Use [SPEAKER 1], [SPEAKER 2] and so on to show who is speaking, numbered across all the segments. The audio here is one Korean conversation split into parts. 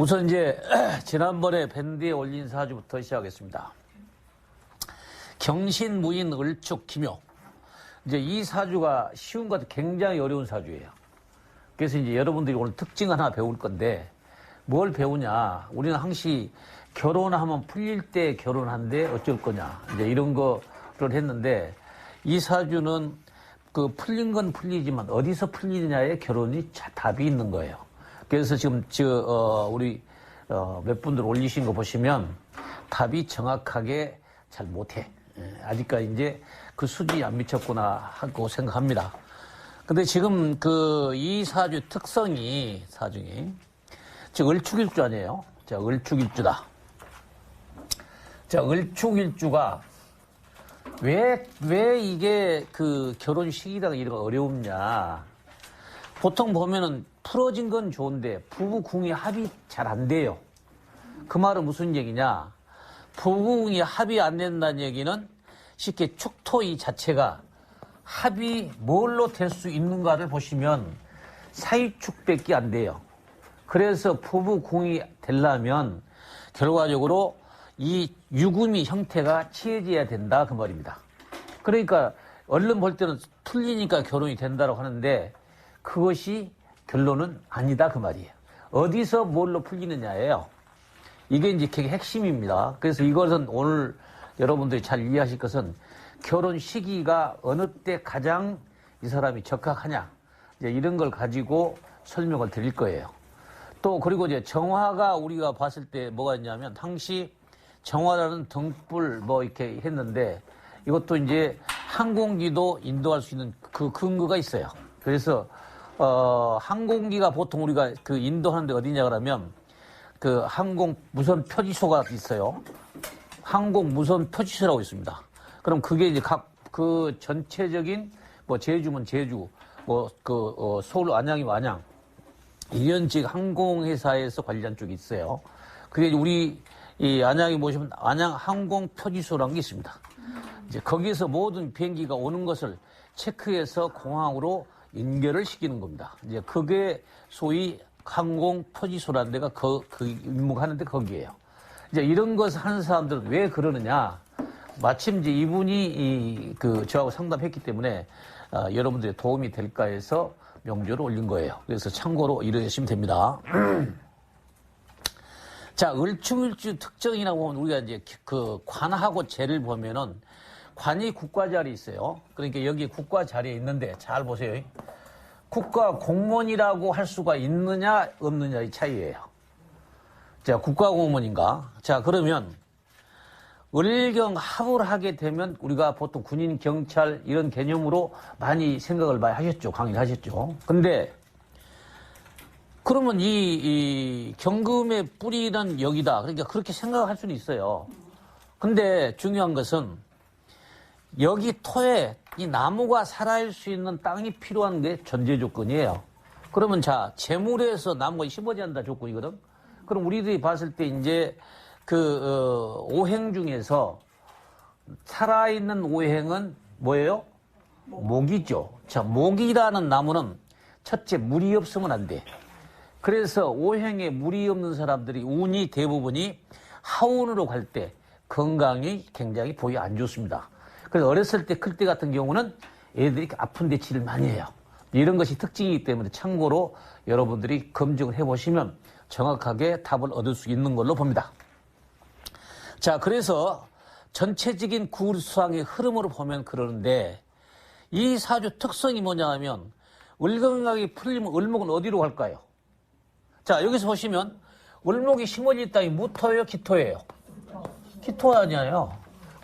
[SPEAKER 1] 우선 이제 지난번에 밴드에 올린 사주부터 시작하겠습니다. 경신 무인 을축 기묘. 이제 이 사주가 쉬운 것 같아 굉장히 어려운 사주예요. 그래서 이제 여러분들이 오늘 특징 하나 배울 건데 뭘 배우냐? 우리는 항시 결혼하면 풀릴 때 결혼한데 어쩔 거냐? 이제 이런 거를 했는데 이 사주는 그 풀린 건 풀리지만 어디서 풀리느냐에 결혼이 자- 답이 있는 거예요. 그래서 지금 저 어, 우리 어, 몇 분들 올리신 거 보시면 답이 정확하게 잘 못해. 예, 아직까지 이제 그 수준이 안 미쳤구나 하고 생각합니다. 근데 지금 그 이 사주 특성이 사중이 즉 을축일주 아니에요. 자 을축일주다. 자 을축일주가 왜, 왜 이게 그 결혼 시기가 이런 어려움냐. 보통 보면은 풀어진 건 좋은데 부부 궁이 합이 잘 안 돼요. 그 말은 무슨 얘기냐. 부부 궁이 합이 안 된다는 얘기는 쉽게 축토 이 자체가 합이 뭘로 될 수 있는가를 보시면 사이축밖에 안 돼요. 그래서 부부 궁이 되려면 결과적으로 이 유금이 형태가 취해져야 된다 그 말입니다. 그러니까 얼른 볼 때는 풀리니까 결혼이 된다고 하는데 그것이 결론은 아니다 그 말이에요. 어디서 뭘로 풀리느냐예요. 이게 이제 그게 핵심입니다. 그래서 이것은 오늘 여러분들이 잘 이해하실 것은 결혼 시기가 어느 때 가장 이 사람이 적합하냐 이제 이런 걸 가지고 설명을 드릴 거예요. 또 그리고 이제 정화가 우리가 봤을 때 뭐가 있냐면 당시 정화라는 등불 뭐 이렇게 했는데 이것도 이제 항공기도 인도할 수 있는 그 근거가 있어요. 그래서 어 항공기가 보통 우리가 그 인도하는 데 어디냐 그러면 그 항공 무선 표지소가 있어요. 항공 무선 표지소라고 있습니다. 그럼 그게 이제 각 그 전체적인 뭐 제주면 제주, 뭐그 서울 안양이면 안양 이런 즉 항공회사에서 관리한 쪽이 있어요. 그게 우리 이 안양에 보시면 안양 항공 표지소라는 게 있습니다. 이제 거기에서 모든 비행기가 오는 것을 체크해서 공항으로 연결을 시키는 겁니다. 이제 그게 소위 항공 표지소라는 데가 그, 그 임무가 하는데 거기에요. 이제 이런 것을 하는 사람들은 왜 그러느냐? 마침 이제 이분이 이, 그 저하고 상담했기 때문에 어, 여러분들의 도움이 될까 해서 명조를 올린 거예요. 그래서 참고로 이러시면 됩니다. 자, 을충일주 특정이라고 보면 우리가 이제 그 관하고 재를 보면은 관이 국가 자리에 있어요. 그러니까 여기 국가 자리에 있는데 잘 보세요. 국가 공무원이라고 할 수가 있느냐 없느냐의 차이예요. 자, 국가 공무원인가? 자, 그러면 을경 합을 하게 되면 우리가 보통 군인, 경찰 이런 개념으로 많이 생각을 많이 하셨죠. 강의를 하셨죠. 근데 그러면 이, 이 경금의 뿌리는 여기다. 그러니까 그렇게 생각할 수는 있어요. 근데 중요한 것은 여기 토에 이 나무가 살아날 수 있는 땅이 필요한 게 전제 조건이에요. 그러면 자, 재물에서 나무가 심어져야 한다 조건이거든? 그럼 우리들이 봤을 때 이제 그, 어, 오행 중에서 살아있는 오행은 뭐예요? 목이죠. 자, 목이라는 나무는 첫째, 물이 없으면 안 돼. 그래서 오행에 물이 없는 사람들이 운이 대부분이 하운으로 갈 때 건강이 굉장히 보기 안 좋습니다. 그래서 어렸을 때 클 때 같은 경우는 애들이 아픈 대치를 많이 해요. 이런 것이 특징이기 때문에 참고로 여러분들이 검증을 해보시면 정확하게 답을 얻을 수 있는 걸로 봅니다. 자, 그래서 전체적인 구수상의 흐름으로 보면 그러는데 이 사주 특성이 뭐냐 하면 을건강이 풀리면 을목은 어디로 갈까요? 자, 여기서 보시면 을목이 심어질 땅이 무토예요, 기토예요? 기토 아니에요.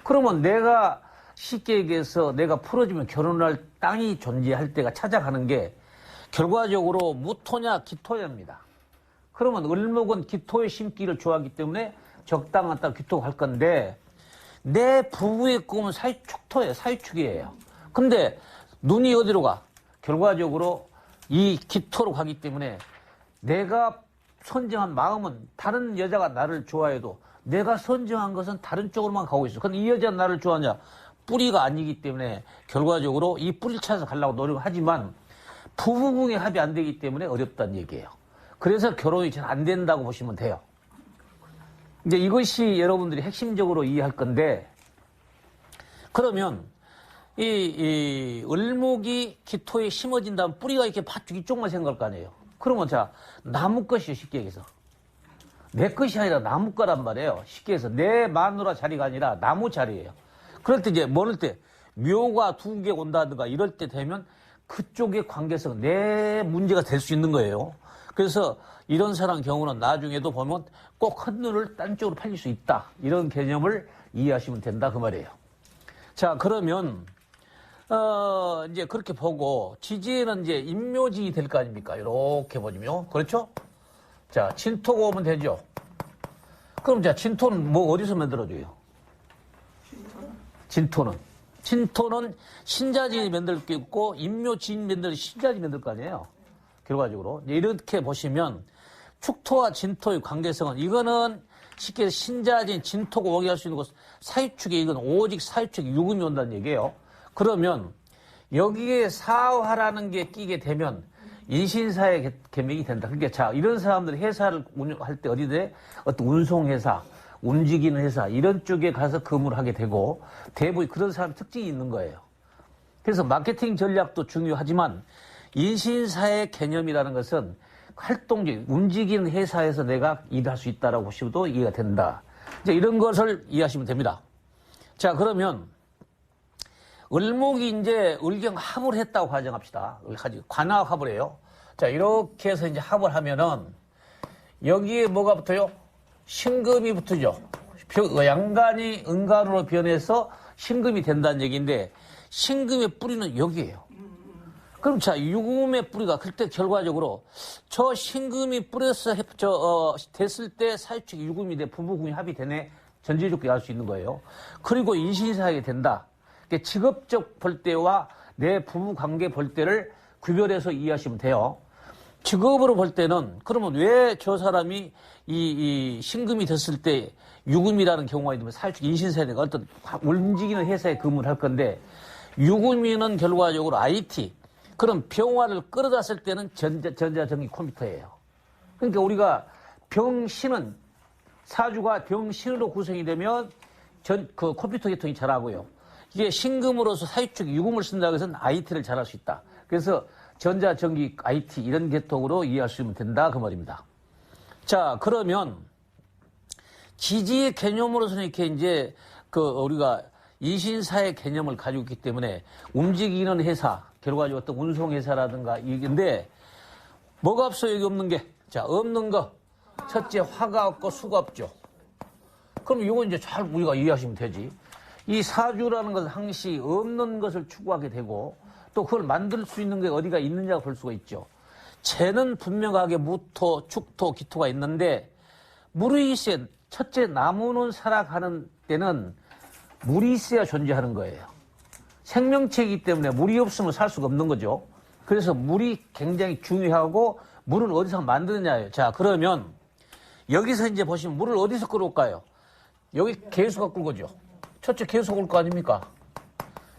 [SPEAKER 1] 그러면 내가 쉽게 얘기해서 내가 풀어주면 결혼할 땅이 존재할 때가 찾아가는 게 결과적으로 무토냐 기토냐입니다. 그러면 을목은 기토의 심기를 좋아하기 때문에 적당한 땅 기토가 갈 건데 내 부부의 꿈은 사이축토예요. 사이축이에요. 근데 눈이 어디로 가? 결과적으로 이 기토로 가기 때문에 내가 선정한 마음은 다른 여자가 나를 좋아해도 내가 선정한 것은 다른 쪽으로만 가고 있어. 근데 이 여자가 나를 좋아하냐? 뿌리가 아니기 때문에 결과적으로 이 뿌리를 찾아서 가려고 노력하지만 부부 궁의 합이 안 되기 때문에 어렵다는 얘기예요. 그래서 결혼이 잘 안 된다고 보시면 돼요. 이제 이것이 여러분들이 핵심적으로 이해할 건데, 그러면 이, 이 을목이 기토에 심어진 다음 뿌리가 이렇게 밭쪽 이쪽만 생각할 거 아니에요. 그러면 자, 나무 것이요, 쉽게 얘기해서. 내 것이 아니라 나무 거란 말이에요. 쉽게 해서 내 마누라 자리가 아니라 나무 자리예요. 그럴 때 이제 뭐를 때 묘가 두 개 온다든가 이럴 때 되면 그쪽의 관계성 내 문제가 될 수 있는 거예요. 그래서 이런 사람 경우는 나중에도 보면 꼭 한눈을 딴 쪽으로 팔릴 수 있다. 이런 개념을 이해하시면 된다 그 말이에요. 자 그러면 어 이제 그렇게 보고 지지에는 이제 임묘지 될 거 아닙니까? 이렇게 보시면 그렇죠? 자, 진토가 오면 되죠. 그럼 자, 진토는 뭐 어디서 만들어줘요? 진토는. 진토는 신자진이 만들 게 있고, 임묘진 만들, 신자진 만들 거 아니에요? 결과적으로. 이렇게 보시면, 축토와 진토의 관계성은, 이거는 쉽게 신자진, 진토가 오게 할수 있는 곳, 사유축에 이건 오직 사유축 유금이 온다는 얘기예요. 그러면, 여기에 사화라는 게 끼게 되면, 인신사의 개- 개명이 된다. 그러니까 자, 이런 사람들이 회사를 운영할 때 어디에 어떤 운송회사, 움직이는 회사, 이런 쪽에 가서 근무를 하게 되고, 대부분 그런 사람 특징이 있는 거예요. 그래서 마케팅 전략도 중요하지만, 인신사의 개념이라는 것은 활동적, 움직이는 회사에서 내가 일할 수 있다라고 보시도 이해가 된다. 이제 이런 것을 이해하시면 됩니다. 자, 그러면, 을목이 이제 을경 합을 했다고 가정합시다. 을하지 관화 합을 해요. 자 이렇게 해서 이제 합을 하면은 여기에 뭐가 붙어요? 신금이 붙으죠. 벼- 양간이 은간으로 변해서 신금이 된다는 얘기인데 신금의 뿌리는 여기에요. 그럼 자 유금의 뿌리가 그때 결과적으로 저 신금이 뿌려서 해- 저 어, 됐을 때 사유축 유금이 돼 부부궁이 합이 되네 전제적으로 알수 있는 거예요. 그리고 인신사하게 된다. 그러니까 직업적 볼 때와 내 부부 관계 볼 때를 구별해서 이해하시면 돼요. 직업으로 볼 때는 그러면 왜 저 사람이 이, 이 신금이 됐을 때 유금이라는 경우가 있으면 사유축 인신사회가 어떤 움직이는 회사에 근무를 할 건데 유금이는 결과적으로 IT 그럼 병화를 끌어다쓸 때는 전자, 전자전기 컴퓨터예요. 그러니까 우리가 병신은 사주가 병신으로 구성이 되면 전, 그 컴퓨터 계통이 잘하고요. 이게 신금으로서 사유축 유금을 쓴다고 해서 IT를 잘할 수 있다. 그래서 전자 전기 IT 이런 계통으로 이해하시면 된다. 그 말입니다. 자, 그러면 지지의 개념으로서는 이렇게 이제 그 우리가 이신사의 개념을 가지고 있기 때문에 움직이는 회사, 결과적으로 어떤 운송회사라든가 이건데 뭐가 없어 여기 없는 게? 자, 없는 거. 첫째, 화가 없고 수가 없죠. 그럼 이거 이제 잘 우리가 이해하시면 되지. 이 사주라는 것은 항시 없는 것을 추구하게 되고 또 그걸 만들 수 있는 게 어디가 있느냐 볼 수가 있죠. 재는 분명하게 무토, 축토, 기토가 있는데 물이 있어야, 첫째 나무는 살아가는 때는 물이 있어야 존재하는 거예요. 생명체이기 때문에 물이 없으면 살 수가 없는 거죠. 그래서 물이 굉장히 중요하고 물은 어디서 만드느냐예요. 자, 그러면 여기서 이제 보시면 물을 어디서 끌어올까요? 여기 개수가 끌고죠. 첫째 개수가 올 거 아닙니까?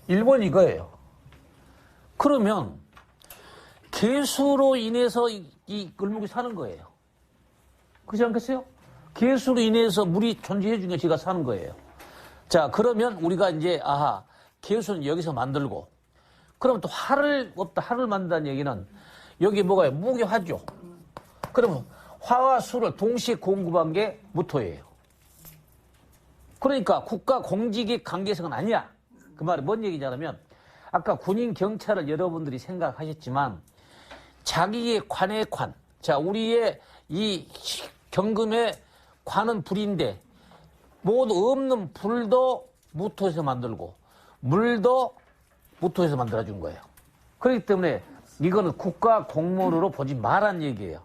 [SPEAKER 1] 1번 이거예요. 그러면 개수로 인해서 이, 이 을목이 사는 거예요. 그렇지 않겠어요? 개수로 인해서 물이 존재해 주니까 제가 사는 거예요. 자, 그러면 우리가 이제, 아하, 개수는 여기서 만들고, 그러면 또 화를, 없다, 화를 만든다는 얘기는, 여기 뭐가요? 무게 화죠. 그러면 화와 수를 동시에 공급한 게 무토예요. 그러니까 국가 공직의 관계성은 아니야. 그 말이 뭔 얘기냐면, 아까 군인 경찰을 여러분들이 생각하셨지만, 자기의 관의 관. 자, 우리의 이 경금의 관은 불인데, 모두 없는 불도 무토에서 만들고, 물도 무토에서 만들어준 거예요. 그렇기 때문에 이거는 국가 공무원으로 보지 말란 얘기예요.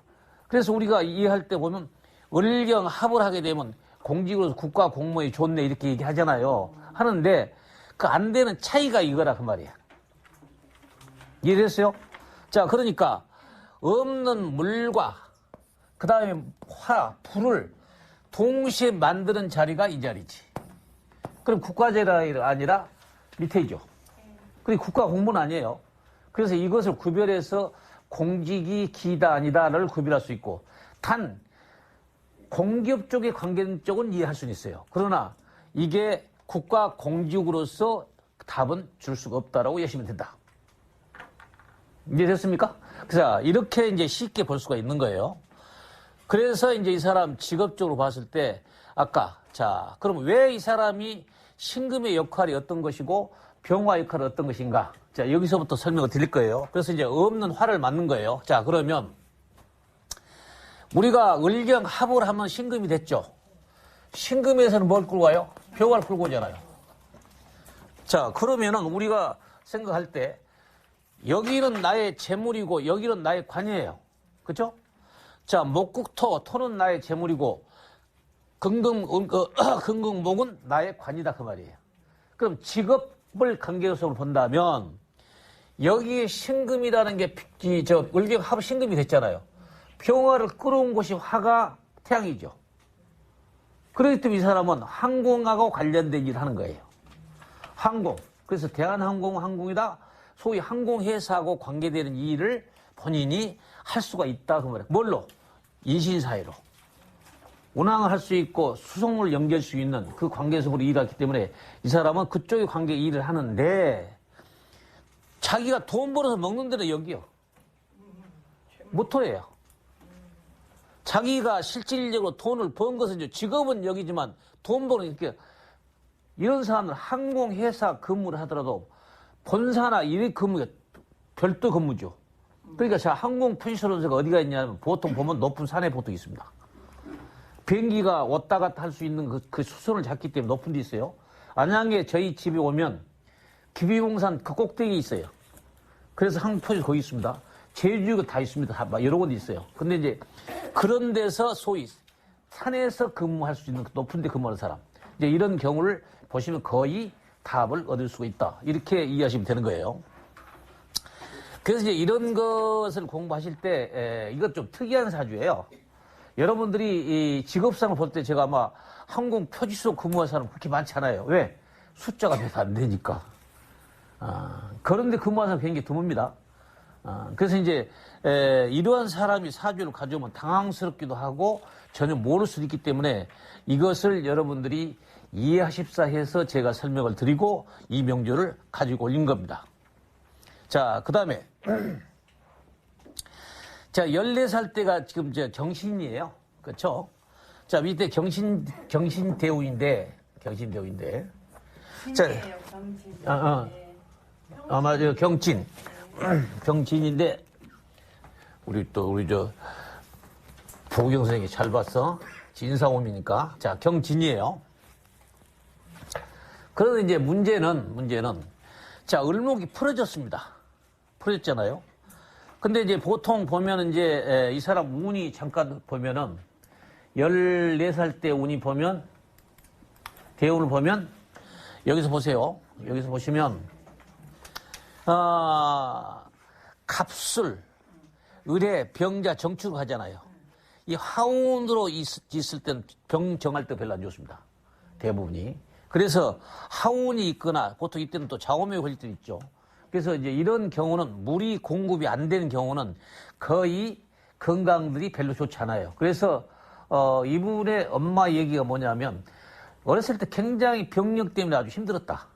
[SPEAKER 1] 그래서 우리가 이해할 때 보면, 을경 합을 하게 되면 공직으로서 국가 공무원이 좋네 이렇게 얘기하잖아요. 하는데, 그 안 되는 차이가 이거라 그 말이야. 이해됐어요? 자, 그러니까 없는 물과 그 다음에 화, 불을 동시에 만드는 자리가 이 자리지. 그럼 국가제가 아니라 밑에죠. 그리고 국가 공무는 아니에요. 그래서 이것을 구별해서 공직이 기다 아니다를 구별할 수 있고 단 공기업 쪽의 관계는 쪽은 이해할 수는 있어요. 그러나 이게 국가 공직으로서 답은 줄 수가 없다라고 이해하시면 된다. 이해됐습니까? 그래서 이렇게 이제 쉽게 볼 수가 있는 거예요. 그래서 이제 이 사람 직업적으로 봤을 때 아까 자 그럼 왜 이 사람이 신금의 역할이 어떤 것이고 병화 역할이 어떤 것인가? 자 여기서부터 설명을 드릴 거예요. 그래서 이제 없는 화를 맞는 거예요. 자 그러면 우리가 을경 합을 하면 신금이 됐죠. 신금에서는 뭘 끌고 와요? 병화를 끌고 오잖아요. 자 그러면은 우리가 생각할 때 여기는 나의 재물이고 여기는 나의 관이에요. 그죠? 자, 목국토, 토는 나의 재물이고 금금, 음, 그, 금금목은 나의 관이다 그 말이에요. 그럼 직업을 관계적으로 본다면 여기에 신금이라는 게 이, 저 을경 합 신금이 됐잖아요. 병화를 끌어온 곳이 화가 태양이죠. 그렇기 때문에 이 사람은 항공하고 관련된 일을 하는 거예요. 항공. 그래서 대한항공 항공이다. 소위 항공회사하고 관계되는 일을 본인이 할 수가 있다. 그 말이에요. 뭘로? 인신사회로. 운항을 할수 있고 수송을 연결할 수 있는 그 관계속으로 일하기 때문에 이 사람은 그쪽의 관계 일을 하는데 자기가 돈 벌어서 먹는 데는 여기요. 모토예요. 자기가 실질적으로 돈을 번 것은 직업은 여기지만 돈 버는 이렇게 이런 사람들 항공회사 근무를 하더라도 본사나 일일 근무가 별도 근무죠. 그러니까 제가 항공 펜션원서가 어디가 있냐면 보통 보면 높은 산에 보통 있습니다. 비행기가 왔다 갔다 할 수 있는 그, 그 수선을 잡기 때문에 높은 데 있어요. 안양에 저희 집에 오면 기비봉산 그 꼭대기에 있어요. 그래서 항포지 거기 있습니다. 제주가 다 있습니다. 다막 여러 군데 있어요. 근데 이제 그런 데서 소위 산에서 근무할 수 있는 그 높은 데 근무하는 사람. 이제 이런 경우를 보시면 거의 답을 얻을 수가 있다. 이렇게 이해하시면 되는 거예요. 그래서 이제 이런 것을 공부하실 때, 에, 이것 좀 특이한 사주예요. 여러분들이 이 직업상을 볼 때 제가 아마 항공 표지소 근무한 사람 그렇게 많지 않아요. 왜? 숫자가 별로 안 되니까. 아, 그런데 근무한 사람 굉장히 드뭅니다. 아, 그래서 이제 에, 이러한 사람이 사주를 가져오면 당황스럽기도 하고 전혀 모를 수도 있기 때문에 이것을 여러분들이 이해하십사 해서 제가 설명을 드리고 이 명조를 가지고 올린 겁니다. 자, 그 다음에 자, 14살 때가 지금 저 경신이에요. 그렇죠? 자, 밑에 경신 경신대우인데 경신대우인데 자,
[SPEAKER 2] 경진.
[SPEAKER 1] 아, 아.
[SPEAKER 2] 네.
[SPEAKER 1] 아, 맞아요. 경진. 경진인데, 우리 또, 우리 저, 보경 선생님이 잘 봤어. 진사옴이니까. 자, 경진이에요. 그런데 이제 문제는, 문제는, 자, 을목이 풀어졌습니다. 풀어졌잖아요. 근데 이제 보통 보면 이제 에, 이 사람 운이 잠깐 보면은 14살 때 운이 보면 대운을 보면 여기서 보세요. 여기서 보시면 아, 갑술, 의뢰, 병자, 정축을 하잖아요. 이 하운으로 있, 있을 때는 병 정할 때 별로 안 좋습니다. 대부분이. 그래서 하운이 있거나 보통 이때는 또 자오명이 걸릴 때 있죠. 그래서 이제 이런 경우는 물이 공급이 안 되는 경우는 거의 건강들이 별로 좋지 않아요. 그래서 어, 이분의 엄마 얘기가 뭐냐면 어렸을 때 굉장히 병력 때문에 아주 힘들었다.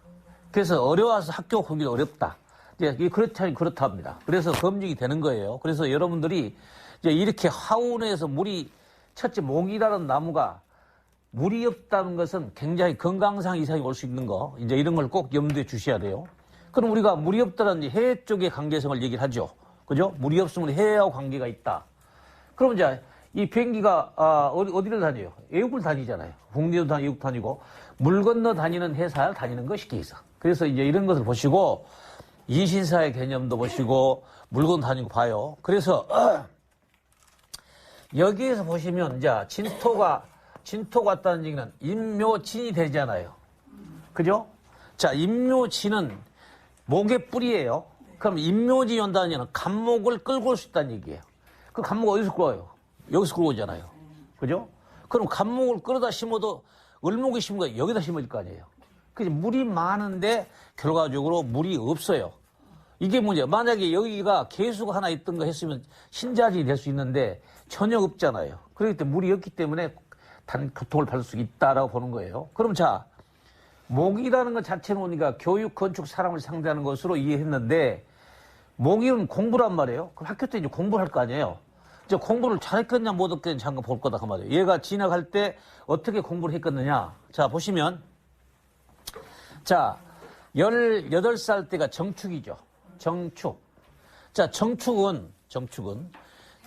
[SPEAKER 1] 그래서 어려워서 학교 가기 어렵다. 이제 이게 그렇다 그렇답니다. 그래서 검증이 되는 거예요. 그래서 여러분들이 이제 이렇게 하운에서 물이 첫째 목이라는 나무가 물이 없다는 것은 굉장히 건강상 이상이 올 수 있는 거. 이제 이런 걸 꼭 염두에 주셔야 돼요. 그럼 우리가 물이 없다는 해외 쪽의 관계성을 얘기를 하죠. 그죠? 물이 없으면 해외하고 관계가 있다. 그럼 이제 이 비행기가 아, 어디, 어디를 다녀요? 외국을 다니잖아요. 국내도 다니고 외국 다니고 물 건너 다니는 회사를 다니는 거 쉽게 있어. 그래서 이제 이런 것을 보시고 인신사의 개념도 보시고 물건 다니고 봐요. 그래서 여기에서 보시면 이제 진토가 진토 같다는 얘기는 인묘진이 되잖아요. 그죠? 자, 인묘진은 목의 뿌리예요. 그럼 온다는 얘기는 간목을 끌고 올 수 있다는 얘기예요. 그 간목 어디서 끌어요? 여기서 끌고 오잖아요. 그죠? 그럼 간목을 끌어다 심어도 을목이 심은 거 여기다 심을 거 아니에요. 그래서 물이 많은데 결과적으로 물이 없어요. 이게 문제야. 만약에 여기가 개수가 하나 있던 거 했으면 신자진이 될 수 있는데 전혀 없잖아요. 그렇기 때문에 물이 없기 때문에 단 고통을 받을 수 있다라고 보는 거예요. 그럼 자, 목이라는 것 자체는 우리가 교육, 건축, 사람을 상대하는 것으로 이해했는데 목이는 공부란 말이에요. 그럼 학교 때 이제 공부를 할거 아니에요. 이제 공부를 잘했겠냐 못했겠냐 잠깐 볼 거다 그 말이에요. 얘가 진학할 때 어떻게 공부를 했겠느냐. 자 보시면 자 18살 때가 정축이죠. 정축. 자 정축은 정축은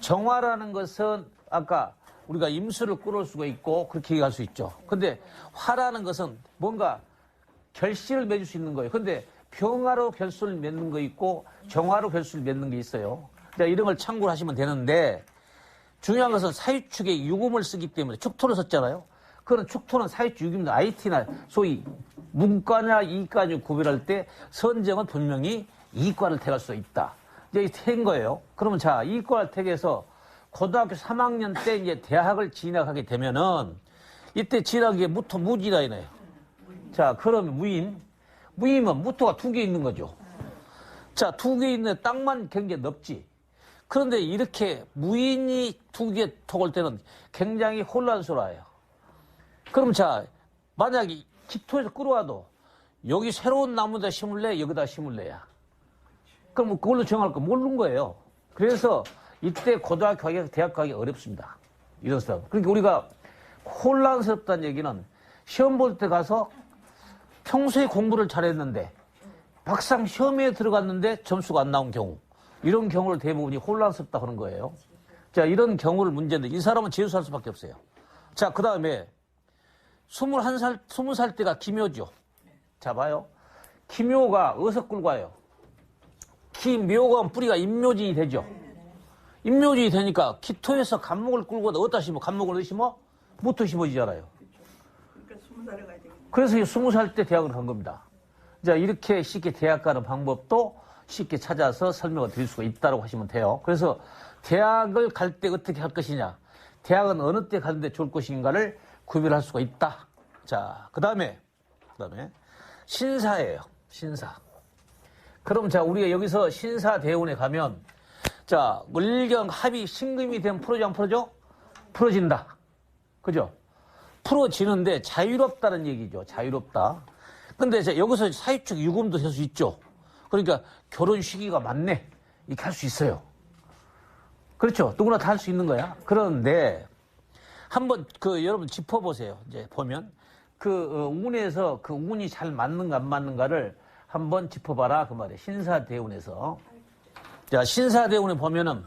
[SPEAKER 1] 정화라는 것은 아까 우리가 임수를 끌어올 수가 있고 그렇게 얘기할 수 있죠. 근데 화라는 것은 뭔가 결실을 맺을 수 있는 거예요. 근데 병화로 결실을 맺는 거 있고 정화로 결실을 맺는 게 있어요. 자, 이런 걸 참고를 하시면 되는데 중요한 것은 사유축에 유금을 쓰기 때문에 축토를 썼잖아요. 그런 축토는 사유축 유금도 IT나 소위 문과냐 이과냐 구별할 때 선정은 분명히 이과를 택할 수 있다. 이제 택인 거예요. 그러면 자, 이과를 택해서 고등학교 3학년 때 이제 대학을 진학하게 되면은 이때 진학이 무토 무지라 이네요. 자, 그러면 무임. 무임은 무토가 두 개 있는 거죠. 자, 두 개 있는 땅만 굉장히 넓지. 그런데 이렇게 무인이 두개 톡을 때는 굉장히 혼란스러워요. 그럼 자, 만약에 기토에서 끌어와도 여기 새로운 나무다 심을래? 여기다 심을래야. 그럼 그걸로 정할 거 모르는 거예요. 그래서 이때 고등학교 가기, 대학 가기 어렵습니다. 이런 사람. 그러니까 우리가 혼란스럽다는 얘기는 시험 볼 때 가서 평소에 공부를 잘했는데 막상 시험에 들어갔는데 점수가 안 나온 경우 이런 경우를 대부분이 혼란스럽다 하는 거예요. 자 이런 경우를 문제인데 이 사람은 재수할 수밖에 없어요. 자 그 다음에 21살 20살 때가 기묘죠. 자 봐요. 어디서 끌고 와요? 기묘가 뿌리가 임묘진이 되죠. 임묘진이 되니까 기토에서 간목을 끌고 어디다 심어? 간목을 어디 심어? 무토 심어지잖아요.
[SPEAKER 2] 그러니까 스무 살에 가야 되겠다.
[SPEAKER 1] 그래서 이 스무 살 때 대학을 간 겁니다. 자, 이렇게 쉽게 대학 가는 방법도 쉽게 찾아서 설명을 드릴 수가 있다고 하시면 돼요. 그래서 대학을 갈 때 어떻게 할 것이냐, 대학은 어느 때 가는 데 좋을 것인가를 구별할 수가 있다. 자, 그 다음에, 그 다음에, 신사예요. 신사. 그럼 자, 우리가 여기서 신사 대원에 가면, 자, 을경 합이 신금이 되면 풀어져, 안 풀어져? 풀어진다. 그죠? 풀어지는데 자유롭다는 얘기죠. 자유롭다. 근데 이제 여기서 사유축 유금도 할수 있죠. 그러니까 결혼 시기가 맞네. 이렇게 할 수 있어요. 그렇죠. 누구나 다 할 수 있는 거야. 그런데 한번 그 여러분 짚어보세요. 이제 보면 그 어, 운에서 그 운이 잘 맞는가 안 맞는가를 한번 짚어봐라 그 말이에요. 신사대운에서. 자 신사대운에 보면은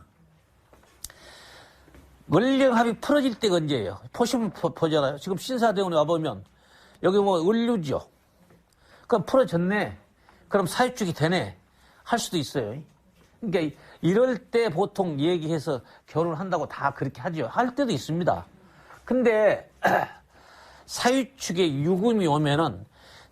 [SPEAKER 1] 원령합이 풀어질 때가 언제예요? 보시면 보, 보잖아요. 지금 신사대원에 와보면 여기 뭐 을류죠. 그럼 풀어졌네. 그럼 사유축이 되네. 할 수도 있어요. 그러니까 이럴 때 보통 얘기해서 결혼한다고 다 그렇게 하죠. 할 때도 있습니다. 근데 사유축에 유금이 오면은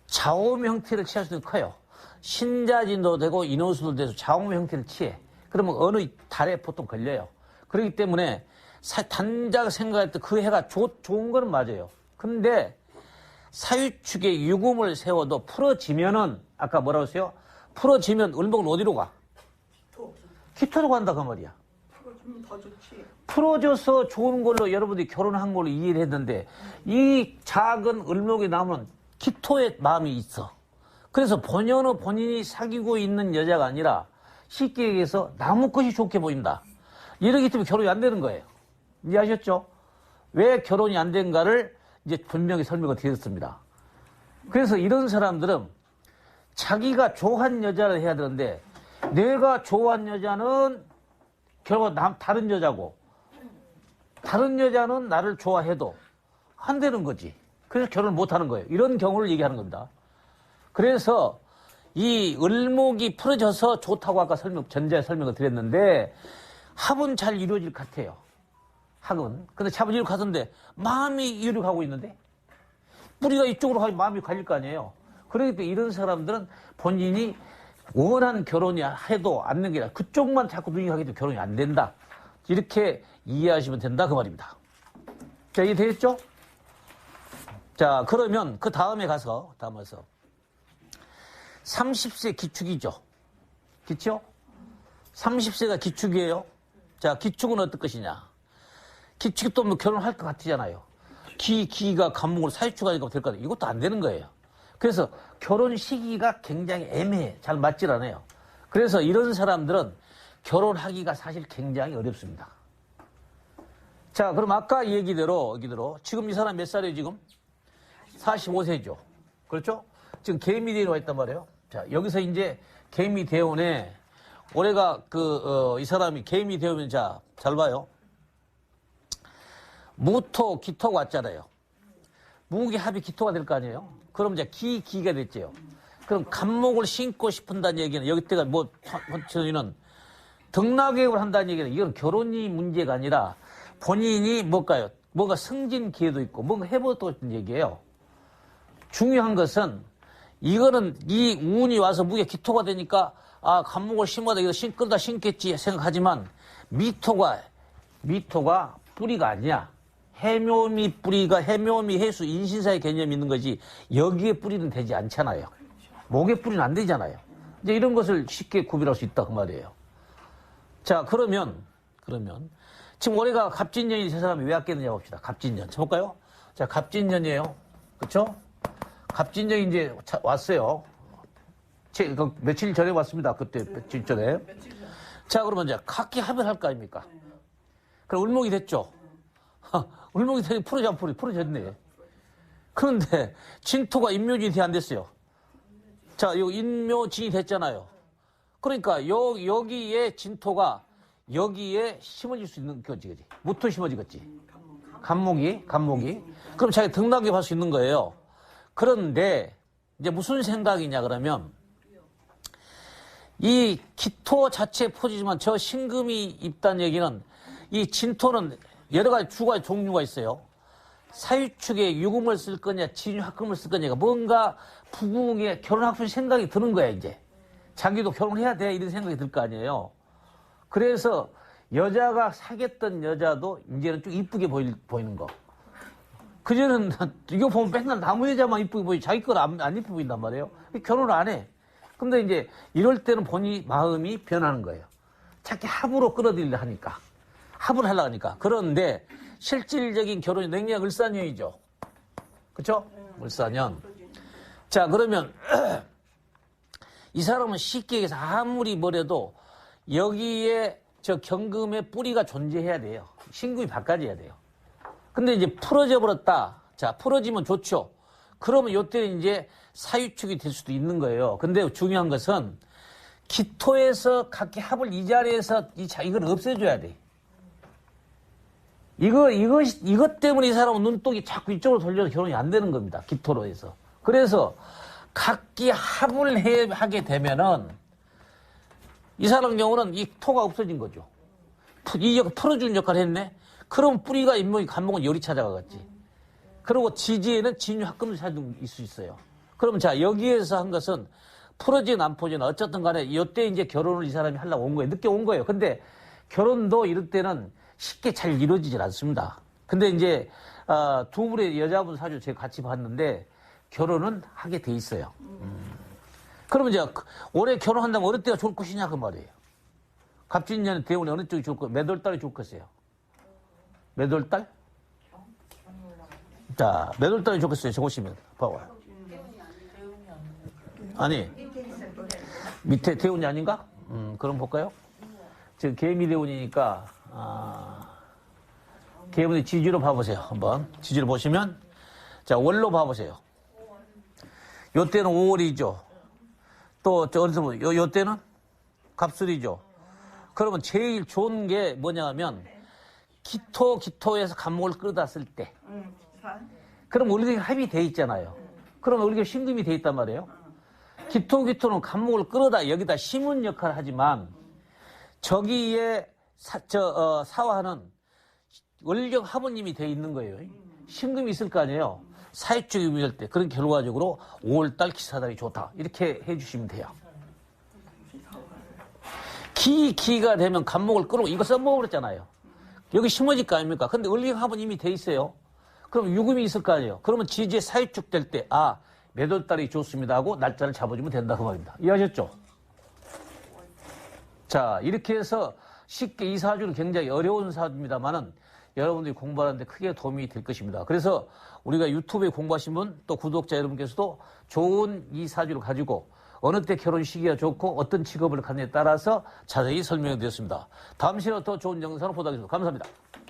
[SPEAKER 1] 자오미 형태를 취할 수는 커요. 신자진도 되고 인호수도 돼서 자오미 형태를 취해. 그러면 어느 달에 보통 걸려요. 그렇기 때문에 사- 단자가 생각할 때 그 해가 좋, 좋은 거는 맞아요. 근데 사유축에 유금을 세워도 풀어지면은 아까 뭐라고 했어요? 풀어지면 을목은 어디로 가?
[SPEAKER 2] 또
[SPEAKER 1] 기토로 간다 그 말이야.
[SPEAKER 2] 풀어주면 더 좋지.
[SPEAKER 1] 풀어져서 좋은 걸로 여러분들이 결혼한 걸로 이해를 했는데 이 작은 을목이 나오면 기토의 마음이 있어. 그래서 본연의 본인이 사귀고 있는 여자가 아니라 쉽게 얘기해서 나무 것이 좋게 보인다. 이러기 때문에 결혼이 안 되는 거예요. 이해하셨죠? 왜 결혼이 안 된가를 이제 분명히 설명을 드렸습니다. 그래서 이런 사람들은 자기가 좋아한 여자를 해야 되는데 내가 좋아한 여자는 결국 남, 다른 여자고 다른 여자는 나를 좋아해도 안 되는 거지. 그래서 결혼을 못 하는 거예요. 이런 경우를 얘기하는 겁니다. 그래서 이 을목이 풀어져서 좋다고 아까 설명, 전자에 설명을 드렸는데 합은 잘 이루어질 것 같아요. 학은. 근데 잡은 이렇게 가던데 마음이 이리로 가고 있는데 뿌리가 이쪽으로 가면 마음이 갈릴 거 아니에요. 그러기 때문에 이런 사람들은 본인이 원한 결혼이 해도 않는 게 아니라 그쪽만 자꾸 눈이 가기 때문에 결혼이 안 된다. 이렇게 이해하시면 된다 그 말입니다. 자, 이해 되겠죠? 자, 그러면 그 다음에 가서, 다음에서 30세 기축이죠. 기초? 30세가 기축이에요. 자, 기축은 어떨 것이냐? 기축이 또 뭐 결혼할 것 같잖아요. 기, 기가 감목으로 사유축가 될거 같아요. 이것도 안 되는 거예요. 그래서 결혼 시기가 굉장히 애매해. 잘 맞질 않아요. 그래서 이런 사람들은 결혼하기가 사실 굉장히 어렵습니다. 자, 그럼 아까 얘기대로, 얘기대로, 지금 이 사람 몇 살이에요, 지금? 45세죠. 그렇죠? 지금 개미대원에 와 있단 말이에요. 자, 여기서 이제 개미 대원에 올해가 그, 어, 이 사람이 개미 대원면 자, 잘 봐요. 무토, 기토가 왔잖아요. 무기 합이 기토가 될 거 아니에요? 그럼 이제 기, 기가 됐죠. 그럼 간목을 신고 싶은다는 얘기는 여기 때가 뭐, 저희는 등락교육을 한다는 얘기는 이건 결혼이 문제가 아니라 본인이 뭘까요? 뭔가 승진 기회도 있고 뭔가 해보고 있는 얘기예요. 중요한 것은 이거는 이 운이 와서 무게 기토가 되니까 아 간목을 심어다 이거 심 끌다 심겠지 생각하지만 미토가 미토가 뿌리가 아니야. 해묘미 뿌리가 해묘미 해수 인신사의 개념이 있는 거지 여기에 뿌리는 되지 않잖아요. 목에 뿌리는 안 되잖아요. 이제 이런 것을 쉽게 구별할 수 있다 그 말이에요. 자 그러면 그러면 지금 올해가 갑진년이 세 사람이 왜 왔겠느냐 봅시다. 갑진년 쳐볼까요? 자 갑진년이에요. 그렇죠? 갑진년이 이제 차- 왔어요. 제, 그 며칠 전에 왔습니다. 그때 며칠 전에. 자 그러면 이제 각기 합을 할거 아닙니까? 그럼 울목이 됐죠. 울목이 되니 풀어져 안 풀어 풀어졌네. 그런데 진토가 인묘진이 안 됐어요. 자, 요 인묘진이 됐잖아요. 그러니까 요 여기에 진토가 여기에 심어질 수 있는 거지, 그지? 무토 심어지겠지. 간목이, 간목이. 그럼 자기 등락에 할 수 있는 거예요. 그런데 이제 무슨 생각이냐 그러면 이 기토 자체 포지지만 저 신금이 있다는 얘기는 이 진토는 여러 가지 주가 종류가 있어요. 사유축에 유금을 쓸 거냐, 진유학금을 쓸 거냐가 뭔가 부궁에 싶은 생각이 드는 거야, 이제. 자기도 결혼해야 돼, 이런 생각이 들 거 아니에요. 그래서 여자가 사귀었던 여자도 이제는 좀 이쁘게 보이, 보이는 거. 그전에는 이거 보면 맨날 나무 여자만 이쁘게 보이, 자기 건 안, 안 이쁘게 보인단 말이에요. 결혼을 안 해. 근데 이제 이럴 때는 본인 마음이 변하는 거예요. 자기 합으로 끌어들이려 하니까. 합을 하려고 하니까. 그런데 실질적인 결혼이 냉력 을사년이죠. 그쵸? 을사년. 자, 그러면 이 사람은 쉽게 얘기해서 아무리 뭐래도 여기에 저 경금의 뿌리가 존재해야 돼요. 신금이 바꿔져야 돼요. 근데 이제 풀어져 버렸다. 자, 풀어지면 좋죠. 그러면 요때는 이제 사유축이 될 수도 있는 거예요. 근데 중요한 것은 기토에서 각기 합을 이 자리에서 이 자, 이걸 없애줘야 돼. 이거, 이거, 이것 때문에 이 사람은 눈독이 자꾸 이쪽으로 돌려서 결혼이 안 되는 겁니다. 기토로 해서. 그래서 각기 합을 해, 하게 되면은 이 사람 경우는 이 토가 없어진 거죠. 푸- 이 역, 풀어주는 역할을 했네? 그럼 뿌리가 인목이 간목은 열이 찾아가겠지. 그리고 지지에는 진유 합금을 찾을 수 있어요. 그럼 자, 여기에서 한 것은 풀어진 안 풀어진 어쨌든 간에 이때 이제 결혼을 이 사람이 하려고 온 거예요. 늦게 온 거예요. 근데 결혼도 이럴 때는 쉽게 잘 이루어지질 않습니다. 근데 이제 아, 두 분의 여자분 사주 제가 같이 봤는데 결혼은 하게 돼 있어요. 음. 그러면 이제 그- 올해 결혼한다면 어느 때가 좋을 것이냐 그 말이에요. 갑진년 대운에 어느 쪽이 좋을 거, 몇월 달이 좋을 것이에요. 몇 월 달? 자, 몇 월 달이 좋겠어요. 적으시면 봐봐요. 아니, 밑에 대운이 아닌가? 음, 그럼 볼까요? 지금 개미 대운이니까, 아, 개운의 지지로 봐보세요. 한번. 지지로 보시면, 자, 월로 봐보세요. 요 때는 5월이죠. 또, 저, 어디서 보 요, 요 때는 갑술이죠. 그러면 제일 좋은 게 뭐냐 하면, 기토, 기토에서 감목을 끌어다 쓸 때.
[SPEAKER 2] 응.
[SPEAKER 1] 그럼 우리가 합이 돼 있잖아요. 그럼 우리가 신금이 돼 있단 말이에요. 기토 기토는 간목을 끌어다 여기다 심은 역할을 하지만 저기에 사, 저, 어, 사화는 원력 하부님이 돼 있는 거예요. 신금이 있을 거 아니에요. 사회적인 의미할 때 그런 결과적으로 5월달 기사달이 좋다 이렇게 해주시면 돼요. 기 기가 되면 간목을 끌어 이거 써먹어버렸잖아요. 여기 심어질 거 아닙니까? 근데 원력 하부님이 돼 있어요. 그럼 유금이 있을 거 아니에요. 그러면 지지에 사유축 될 때, 아, 몇월 달이 좋습니다 하고 날짜를 잡아주면 된다 그 말입니다. 이해하셨죠? 자, 이렇게 해서 쉽게 이 사주는 굉장히 어려운 사주입니다만은 여러분들이 공부하는데 크게 도움이 될 것입니다. 그래서 우리가 유튜브에 공부하신 분 또 구독자 여러분께서도 좋은 이 사주를 가지고 어느 때 결혼 시기가 좋고 어떤 직업을 갖느냐에 따라서 자세히 설명해 드렸습니다. 다음 시간에 더 좋은 영상을 보도록 하겠습니다. 감사합니다.